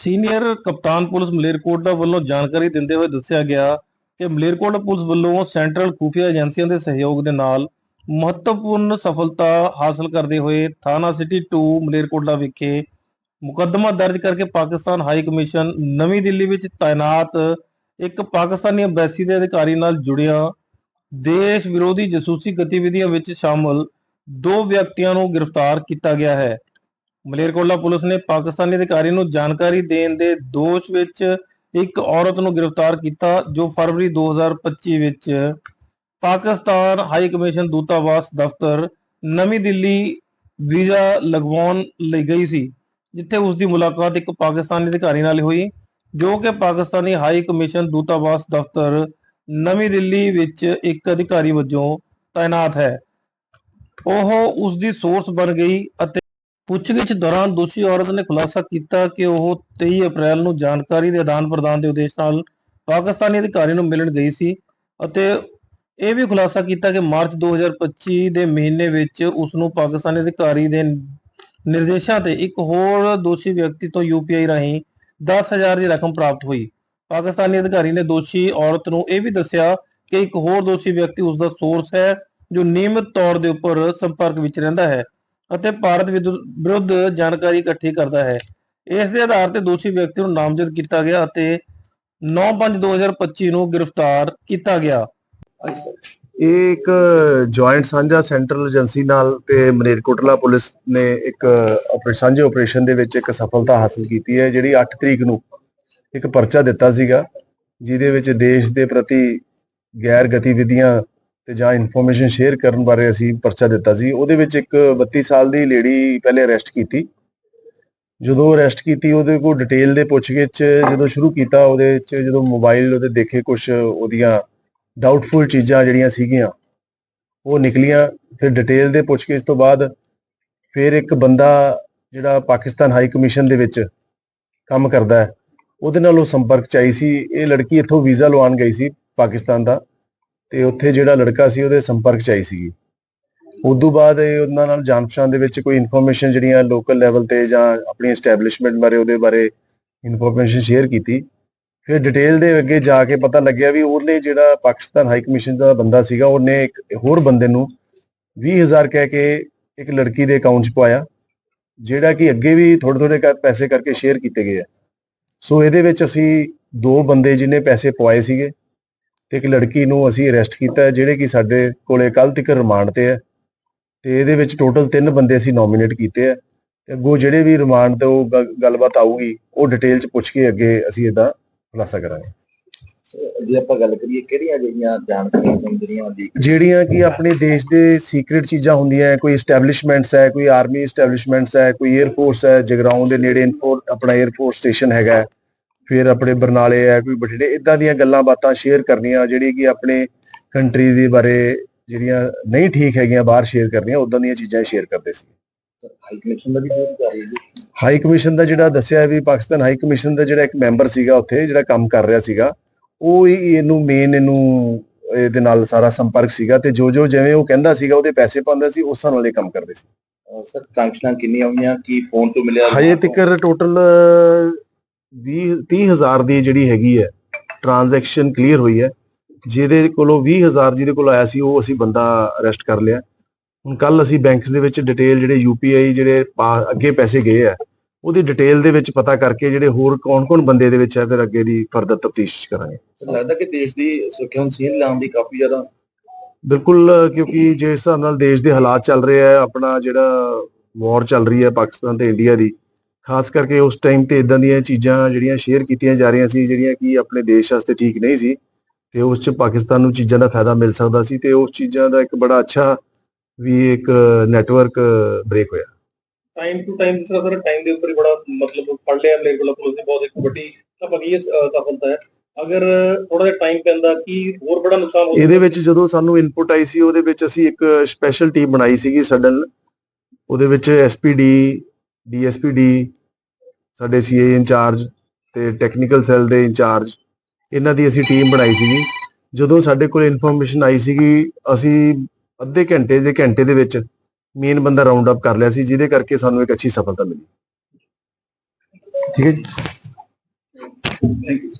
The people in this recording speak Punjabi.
ਸੀਨੀਅਰ ਕਪਤਾਨ ਪੁਲਿਸ ਮਲੇਰਕੋਟਲਾ ਵੱਲੋਂ ਜਾਣਕਾਰੀ ਦਿੰਦੇ ਹੋਏ ਦੱਸਿਆ ਗਿਆ ਕਿ ਮਲੇਰਕੋਟਲਾ ਪੁਲਿਸ ਵੱਲੋਂ ਸੈਂਟਰਲ ਖੂਫੀਆ ਏਜੰਸੀਆਂ ਦੇ ਸਹਿਯੋਗ ਦੇ ਨਾਲ ਮਹੱਤਵਪੂਰਨ ਸਫਲਤਾ ਹਾਸਲ ਕਰਦੇ ਹੋਏ ਥਾਣਾ ਸਿਟੀ 2 ਮਲੇਰਕੋਟਲਾ ਵਿਖੇ ਮੁਕੱਦਮਾ ਦਰਜ ਕਰਕੇ ਪਾਕਿਸਤਾਨ ਹਾਈ ਕਮਿਸ਼ਨ ਨਵੀਂ ਦਿੱਲੀ ਵਿੱਚ ਤਾਇਨਾਤ ਇੱਕ ਪਾਕਿਸਤਾਨੀ ਐਮਬੈਸੀ ਦੇ ਅਧਿਕਾਰੀ ਨਾਲ ਜੁੜਿਆ। ਦੇਸ਼ ਵਿਰੋਧੀ ਜਸੂਸੀ ਗਤੀਵਿਧੀਆਂ ਵਿੱਚ ਸ਼ਾਮਲ ਦੋ ਵਿਅਕਤੀਆਂ ਨੂੰ ਗ੍ਰਿਫਤਾਰ ਕੀਤਾ ਗਿਆ ਹੈ। ਮਲੇਰਕੋਟਲਾ ਪੁਲਿਸ ਨੇ ਪਾਕਿਸਤਾਨੀ ਅਧਿਕਾਰੀ ਨੂੰ ਜਾਣਕਾਰੀ ਦੇਣ ਦੇ ਦੋਸ਼ ਵਿੱਚ ਇੱਕ ਔਰਤ ਨੂੰ ਗ੍ਰਿਫਤਾਰ ਕੀਤਾ, ਜੋ ਫਰਵਰੀ 2025 ਵਿੱਚ ਪਾਕਿਸਤਾਨ ਹਾਈ ਕਮਿਸ਼ਨ ਦੂਤਾਵਾਸ ਦਫ਼ਤਰ ਨਵੀਂ ਦਿੱਲੀ ਵੀਜ਼ਾ ਲਗਵਾਉਣ ਲਈ ਗਈ ਸੀ, ਜਿੱਥੇ ਉਸ ਦੀ ਮੁਲਾਕਾਤ ਇੱਕ ਪਾਕਿਸਤਾਨੀ ਅਧਿਕਾਰੀ ਨਾਲ ਹੋਈ, ਜੋ ਕਿ ਪਾਕਿਸਤਾਨੀ ਹਾਈ ਕਮਿਸ਼ਨ ਦੂਤਾਵਾਸ ਦਫ਼ਤਰ ਨਵੀਂ ਦਿੱਲੀ ਵਿੱਚ ਇੱਕ ਅਧਿਕਾਰੀ ਵਜੋਂ ਤਾਇਨਾਤ ਹੈ। ਉਹ ਉਸ ਦੀ ਸੋਰਸ ਬਣ ਗਈ ਅਤੇ ਪੁੱਛਗਿੱਛ ਦੌਰਾਨ ਦੋਸ਼ੀ ਔਰਤ ਨੇ ਖੁਲਾਸਾ ਕੀਤਾ ਕਿ ਉਹ 23 ਅਪ੍ਰੈਲ ਨੂੰ ਜਾਣਕਾਰੀ ਦੇ ਆਦਾਨ ਪ੍ਰਦਾਨ ਦੇ ਉਦੇਸ਼ ਨਾਲ ਪਾਕਿਸਤਾਨੀ ਅਧਿਕਾਰੀ ਨੂੰ ਮਿਲਣ ਗਈ ਸੀ ਅਤੇ ਇਹ ਵੀ ਖੁਲਾਸਾ ਕੀਤਾ ਕਿ ਮਾਰਚ 2025 ਦੇ ਮਹੀਨੇ ਵਿੱਚ ਉਸ ਨੂੰ ਪਾਕਿਸਤਾਨੀ ਅਧਿਕਾਰੀ ਦੇ ਨਿਰਦੇਸ਼ਾਂ ਤੇ ਇੱਕ ਹੋਰ ਦੋਸ਼ੀ ਵਿਅਕਤੀ ਤੋਂ ਯੂਪੀਆਈ ਰਾਹੀਂ 10000 ਦੀ ਰਕਮ ਪ੍ਰਾਪਤ ਹੋਈ। ਪਾਕਿਸਤਾਨੀ ਅਧਿਕਾਰੀ ਨੇ ਦੋਸ਼ੀ ਔਰਤ ਨੂੰ ਇਹ ਵੀ ਦੱਸਿਆ ਕਿ ਇੱਕ ਹੋਰ ਦੋਸ਼ੀ ਵਿਅਕਤੀ ਉਸ ਦਾ ਸੋਰਸ ਹੈ ਜੋ ਨਿਯਮਿਤ ਤੌਰ ਦੇ ਉੱਪਰ ਸੰਪਰਕ ਵਿੱਚ ਰਹਿੰਦਾ ਹੈ। ਅਤੇ ਭਾਰਤ ਵਿਰੁੱਧ ਜਾਣਕਾਰੀ ਇਕੱਠੀ ਕਰਦਾ ਹੈ। ਇਸ ਦੇ ਆਧਾਰ ਤੇ ਦੋਸ਼ੀ ਵਿਅਕਤੀ ਨੂੰ ਨਾਮਜ਼ਦ ਕੀਤਾ ਗਿਆ ਅਤੇ 9/5/2025 ਨੂੰ ਗ੍ਰਿਫਤਾਰ ਕੀਤਾ ਗਿਆ। ਇਹ ਇੱਕ ਜੁਆਇੰਟ ਸਾਂਝਾ ਸੈਂਟਰਲ ਏਜੰਸੀ ਨਾਲ ਤੇ ਮਨੇਰਕੋਟਲਾ ਪੁਲਿਸ ਨੇ ਇੱਕ ਸਾਂਝੇ ਆਪਰੇਸ਼ਨ ਦੇ ਵਿੱਚ ਇੱਕ ਸਫਲਤਾ ਹਾਸਲ ਕੀਤੀ ਹੈ, ਜਿਹੜੀ 8 ਤਰੀਕ ਨੂੰ ਇੱਕ ਪਰਚਾ ਦਿੱਤਾ ਸੀਗਾ, ਜਿਹਦੇ ਵਿੱਚ ਦੇਸ਼ ਦੇ ਪ੍ਰਤੀ ਗੈਰ ਗਤੀਵਿਧੀਆਂ ਤੇ ਜਾਂ ਇਨਫੋਰਮੇਸ਼ਨ ਸ਼ੇਅਰ ਕਰਨ ਬਾਰੇ ਅਸੀਂ ਪਰਚਾ ਦਿੱਤਾ ਸੀ। ਉਹਦੇ ਵਿੱਚ ਇੱਕ 32 ਸਾਲ ਦੀ ਲੇਡੀ ਪਹਿਲੇ ਅਰੈਸਟ ਕੀਤੀ। ਜਦੋਂ ਅਰੈਸਟ ਕੀਤੀ, ਉਹਦੇ ਕੋਲ ਡਿਟੇਲ ਦੇ ਪੁੱਛਗਿੱਛ ਜਦੋਂ ਸ਼ੁਰੂ ਕੀਤਾ, ਉਹਦੇ ਵਿੱਚ ਜਦੋਂ ਮੋਬਾਈਲ ਉਹਦੇ ਦੇਖੇ ਕੁਝ ਉਹਦੀਆਂ ਡਾਊਟਫੁਲ ਚੀਜ਼ਾਂ ਜਿਹੜੀਆਂ ਸੀਗੀਆਂ, ਉਹ ਨਿਕਲੀਆਂ। ਫਿਰ ਡਿਟੇਲ ਦੇ ਪੁੱਛਗਿੱਛ ਤੋਂ ਬਾਅਦ ਫਿਰ ਇੱਕ ਬੰਦਾ ਜਿਹੜਾ ਪਾਕਿਸਤਾਨ ਹਾਈ ਕਮਿਸ਼ਨ ਦੇ ਵਿੱਚ ਕੰਮ ਕਰਦਾ ਹੈ, ਉਹਦੇ ਨਾਲ ਉਹ ਸੰਪਰਕ ਚ ਆਈ ਸੀ। ਇਹ ਲੜਕੀ ਇੱਥੋਂ ਵੀਜ਼ਾ ਲਵਾਉਣ ਗਈ ਸੀ ਪਾਕਿਸਤਾਨ ਦਾ। ਤੇ ਉੱਥੇ ਜਿਹੜਾ ਲੜਕਾ ਸੀ ਉਹਦੇ ਸੰਪਰਕ ਚ ਆਈ ਸੀਗੀ। ਉਦੋਂ ਬਾਅਦ ਇਹ ਉਹਨਾਂ ਨਾਲ ਜਾਣ ਪਛਾਣ ਦੇ ਵਿੱਚ ਕੋਈ ਇਨਫੋਰਮੇਸ਼ਨ ਜਿਹੜੀਆਂ ਲੋਕਲ ਲੈਵਲ ਤੇ ਜਾਂ ਆਪਣੀ ਐਸਟੈਬਲਿਸ਼ਮੈਂਟ ਬਾਰੇ ਉਹਦੇ ਬਾਰੇ ਇਨਫੋਰਮੇਸ਼ਨ ਸ਼ੇਅਰ ਕੀਤੀ। ਫਿਰ ਡਿਟੇਲ ਦੇ ਅੱਗੇ ਜਾ ਕੇ ਪਤਾ ਲੱਗਿਆ ਵੀ ਉਹਨੇ ਜਿਹੜਾ ਪਾਕਿਸਤਾਨ ਹਾਈ ਕਮਿਸ਼ਨ ਦਾ ਬੰਦਾ ਸੀਗਾ, ਉਹਨੇ ਇੱਕ ਹੋਰ ਬੰਦੇ ਨੂੰ 20000 ਕਹਿ ਕੇ ਇੱਕ ਲੜਕੀ ਦੇ ਅਕਾਊਂਟ 'ਚ ਪਾਇਆ ਜਿਹੜਾ ਕਿ ਅੱਗੇ ਵੀ ਥੋੜੇ ਥੋੜੇ ਪੈਸੇ ਕਰਕੇ ਸ਼ੇਅਰ ਕੀਤੇ ਗਏ ਆ। ਸੋ ਇਹਦੇ ਵਿੱਚ ਅਸੀਂ ਦੋ ਬੰਦੇ ਜਿਹਨੇ ਪੈਸੇ ਪਵਾਏ ਸੀਗੇ ਤੇ ਇੱਕ ਲੜਕੀ ਨੂੰ ਅਸੀਂ ਅਰੈਸਟ ਕੀਤਾ ਹੈ, ਜਿਹੜੇ ਕਿ ਸਾਡੇ ਕੋਲੇ ਕੱਲ ਤੱਕ ਰਿਮਾਂਡ ਤੇ ਹੈ ਤੇ ਇਹਦੇ ਵਿੱਚ ਟੋਟਲ ਤਿੰਨ ਬੰਦੇ ਅਸੀਂ ਨੋਮੀਨੇਟ ਕੀਤੇ ਆ ਤੇ ਅੱਗੋਂ ਜਿਹੜੇ ਵੀ ਰਿਮਾਂਡ ਤੇ ਉਹ ਗੱਲਬਾਤ ਆਊਗੀ ਉਹ ਡਿਟੇਲ 'ਚ ਪੁੱਛ ਕੇ ਅੱਗੇ ਅਸੀਂ ਇਹਦਾ ਖੁਲਾਸਾ ਕਰਾਂਗੇ। ਜੇ ਆਪਾਂ ਗੱਲ ਕਰੀਏ ਕਿਹੜੀਆਂ ਜਿਹੜੀਆਂ ਜਾਣਕਾਰੀਆਂ ਜਿਹੜੀਆਂ ਲੀਕ ਜਿਹੜੀਆਂ ਕਿ ਆਪਣੇ ਦੇਸ਼ ਦੇ ਸੀਕ੍ਰੀਟ ਚੀਜ਼ਾਂ ਹੁੰਦੀਆਂ ਹੈ, ਕੋਈ ਐਸਟੈਬਲਿਸ਼ਮੈਂਟਸ ਹੈ ਕੋਈ ਆਰਮੀ ਐਸਟੈਬਲਿਸ਼ਮੈਂਟਸ ਹੈ ਕੋਈ 에ਅਰ ਫੋਰਸ ਹੈ ਜਗਰਾਉਂ ਦੇ ਨੇੜੇ ਆਪਣਾ 에ਅਰ ਫੋਰਸ ਸਟੇਸ਼ਨ ਹੈਗਾ ਹੈ, ਫਿਰ ਆਪਣੇ ਬਰਨਾਲੇ ਹੈ ਕੋਈ ਬਠਿੰਡੇ ਇਦਾਂ ਦੀਆਂ ਗੱਲਾਂ ਬਾਤਾਂ ਸ਼ੇਅਰ ਕਰਨੀਆਂ ਜਿਹੜੀ ਕਿ ਆਪਣੇ ਕੰਟਰੀ ਦੇ ਬਾਰੇ ਜਿਹੜੀਆਂ ਨਹੀਂ ਠੀਕ ਹੈਗੀਆਂ ਬਾਹਰ ਸ਼ੇਅਰ ਕਰਨੀਆਂ ਉਦਾਂ ਦੀਆਂ ਚੀਜ਼ਾਂ ਸ਼ੇਅਰ ਕਰਦੇ ਸੀ। ਹਾਈ ਕਮਿਸ਼ਨ ਦਾ ਵੀ ਬਹੁਤ ਕਰ ਰਹੀ ਹੈ ਹਾਈ ਕਮਿਸ਼ਨ ਦਾ ਜਿਹੜਾ ਦੱਸਿਆ ਵੀ ਪਾਕਿਸਤਾਨ ਹਾਈ ਕਮਿਸ਼ਨ ਦਾ ਜਿਹੜਾ ਇੱਕ ਮੈਂਬਰ ਸੀਗਾ ਉੱਥੇ ਜਿਹੜਾ ਕੰਮ ਕਰ ਰਿਹਾ ਸੀਗਾ ਉਹ ਹੀ ਇਹਨੂੰ ਮੇਨ ਇਹਨੂੰ ਇਹਦੇ ਨਾਲ ਸਾਰਾ ਸੰਪਰਕ ਸੀਗਾ ਤੇ ਜੋ ਜੋ ਜਿਵੇਂ ਉਹ ਕਹਿੰਦਾ ਸੀਗਾ ਉਹਦੇ ਪੈਸੇ ਪਾਉਂਦਾ ਸੀ ਉਸ ਨਾਲ ਇਹ ਕੰਮ ਕਰਦੇ ਸੀ। ਸਰ ਟ੍ਰਾਂਜੈਕਸ਼ਨਾਂ ਕਿੰਨੀਆਂ ਹੋਈਆਂ ਕੀ ਫੋਨ ਤੋਂ ਮਿਲਿਆ? ਹਜੇ ਤੱਕ ਟੋਟਲ 20 30000 ਦੀ ਜਿਹੜੀ ਹੈਗੀ ਹੈ ਟ੍ਰਾਂਜੈਕਸ਼ਨ ਕਲੀਅਰ ਹੋਈ ਹੈ। ਜਿਹਦੇ ਕੋਲੋਂ 20000 ਜਿਹਦੇ ਕੋਲ ਆਇਆ ਸੀ ਉਹ ਅਸੀਂ ਬੰਦਾ ਅਰੈਸਟ ਕਰ ਲਿਆ। ਹੁਣ ਕੱਲ ਅਸੀਂ ਬੈਂਕਸ ਦੇ ਵਿੱਚ ਡਿਟੇਲ ਜਿਹੜੇ ਯੂਪੀਆਈ ਜਿਹੜੇ ਅੱਗੇ ਪੈਸੇ ਗਏ ਆ ਉਹਦੀ ਡਿਟੇਲ ਦੇ ਵਿੱਚ ਪਤਾ ਕਰਕੇ ਜਿਹੜੇ ਹੋਰ ਕੌਣ-ਕੌਣ ਬੰਦੇ ਦੇ ਵਿੱਚ ਹੈ ਫਿਰ ਅੱਗੇ ਦੀ ਫਰਦਰ ਤਫਤੀਸ਼ ਕਰਾਂਗੇ। ਲੱਗਦਾ ਕਿ ਦੇਸ਼ ਦੀ ਸੁਰੱਖਿਆ ਨੂੰ ਸੀਨ ਲਾਉਣ ਦੀ ਕਾਫੀ ਜ਼ਿਆਦਾ ਬਿਲਕੁਲ ਕਿਉਂਕਿ ਜਿਸ ਹਿਸਾਬ ਨਾਲ ਦੇਸ਼ ਦੇ ਹਾਲਾਤ ਚੱਲ ਰਹੇ ਆ ਆਪਣਾ ਜਿਹੜਾ ਵਾਰ ਚੱਲ ਰਹੀ ਹੈ ਪਾਕਿਸਤਾਨ ਤੇ ਇੰਡੀਆ ਦੀ ਖਾਸ ਕਰਕੇ ਉਸ ਟਾਈਮ ਤੇ ਇਦਾਂ ਦੀਆਂ ਚੀਜ਼ਾਂ ਜਿਹੜੀਆਂ ਸ਼ੇਅਰ ਕੀਤੀਆਂ ਜਾ ਰਹੀਆਂ ਸੀ ਜਿਹੜੀਆਂ ਕਿ ਆਪਣੇ ਦੇਸ਼ ਵਾਸਤੇ ਠੀਕ ਨਹੀਂ ਸੀ ਤੇ ਉਸ ਚ ਪਾਕਿਸਤਾਨ ਨੂੰ ਚੀਜ਼ਾਂ ਦਾ ਫਾਇਦਾ ਮਿਲ ਸਕਦਾ ਸੀ ਤੇ ਉਸ ਚੀਜ਼ਾਂ ਦਾ ਇੱਕ ਬੜਾ ਅੱਛਾ ਵੀ ਇੱਕ ਨੈਟਵਰਕ ਬ੍ਰੇਕ ਹੋਇਆ। ਟਾਈਮ ਟੂ ਟਾਈਮ ਜਿਸ ਤਰ੍ਹਾਂ ਟਾਈਮ ਦੇ ਉੱਪਰ ਹੀ ਬੜਾ ਮਤਲਬ ਫੜ ਲਿਆ ਮਲੇਰਕੋਟਲਾ ਪੁਲਿਸ ਨੇ ਬਹੁਤ ਇੱਕ ਵੱਡੀ ਅਹ, ਸਫਲਤਾ ਹੈ। ਅਗਰ ਥੋੜਾ ਜਿਹਾ ਟਾਈਮ ਪੈਂਦਾ ਕੀ ਹੋਰ ਬੜਾ ਨੁਕਸਾਨ ਹੋ ਇਹਦੇ ਵਿੱਚ ਜਦੋਂ ਸਾਨੂੰ ਇਨਪੁਟ ਆਈ ਸੀ ਉਹਦੇ ਵਿੱਚ ਅਸੀਂ ਇੱਕ ਸਪੈਸ਼ਲ ਟੀਮ ਬਣਾਈ ਸੀਗੀ ਸਡਨ ਉਹਦੇ ਵਿੱਚ ਐਸਪੀਡੀ ਡੀਐਸਪੀਡੀ ਸਾਡੇ ਸੀਏ ਇੰਚਾਰਜ ਤੇ ਟੈਕਨੀਕਲ ਸੈੱਲ ਦੇ ਇੰਚਾਰਜ ਇਹਨਾਂ ਦੀ ਅਸੀਂ ਟੀਮ ਬਣਾਈ ਸੀਗੀ। ਜਦੋਂ ਸਾਡੇ ਕੋਲ ਇਨਫੋਰਮੇਸ਼ਨ ਆਈ ਸੀਗੀ, ਅਸੀਂ ਅੱਧੇ ਘੰਟੇ ਦੇ ਘੰਟੇ ਦੇ ਵਿੱਚ ਮੇਨ ਬੰਦਾ ਰਾਉਂਡ ਅਪ ਕਰ ਲਿਆ ਸੀ, ਜਿਹਦੇ ਕਰਕੇ ਸਾਨੂੰ ਇੱਕ ਅੱਛੀ ਸਫਲਤਾ ਮਿਲੀ। ਠੀਕ ਹੈ ਜੀ? Thank you